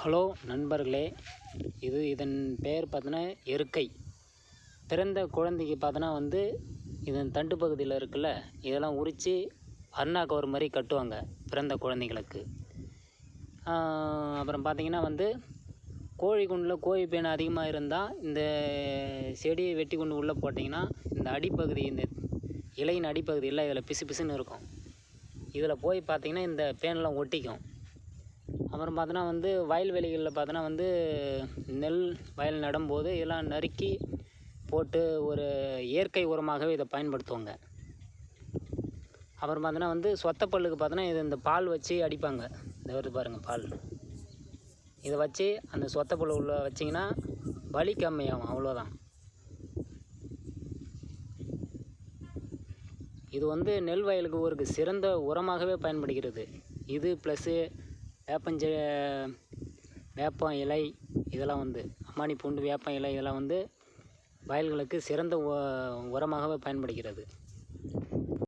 Hello நண்பர்களே இது இதன் பெயர் பார்த்தோன்னா எருக்கை. பிறந்த குழந்தைக்கு பார்த்தோன்னா வந்து இதன் தண்டு பகுதியில் இருக்குல்ல இதெல்லாம் உரித்து அண்ணா கவர் மாதிரி கட்டுவாங்க பிறந்த குழந்தைகளுக்கு. அப்புறம் பார்த்தீங்கன்னா வந்து கோழி குண்டில் கோழி பேன் அதிகமாக இருந்தால் இந்த செடியை வெட்டி கொண்டு உள்ளே போட்டிங்கன்னா இந்த அடிப்பகுதி இந்த இலையின் அடிப்பகுதியில் இதில் பிசு பிசுன்னு இருக்கும். இதில் போய் பார்த்திங்கன்னா இந்த பேன்லாம் ஒட்டிக்கும். அப்புறம் பார்த்தோன்னா வந்து வயல்வெளிகளில் பார்த்தோன்னா வந்து நெல் வயல் நடும்போது இதெல்லாம் நறுக்கி போட்டு ஒரு இயற்கை உரமாகவே இதை பயன்படுத்துவாங்க. அப்புறம் பார்த்தோன்னா வந்து சொத்தப்பல்லுக்கு பார்த்தோன்னா இது இந்த பால் வச்சு அடிப்பாங்க. இந்த வருது பாருங்கள் பால். இதை வச்சு அந்த சொத்தப்பல் உள்ள வச்சிங்கன்னா வலி கம்மியாகும் அவ்வளோதான். இது வந்து நெல் வயலுக்கு ஒரு சிறந்த உரமாகவே பயன்படுகிறது. இது ப்ளஸ்ஸு வேப்பஞ்ச வேப்பம் இலை இதெல்லாம் வந்து அம்மானி பூண்டு வேப்பம் இலை இதெல்லாம் வந்து வயல்களுக்கு சிறந்த உரமாகவே பயன்படுகிறது.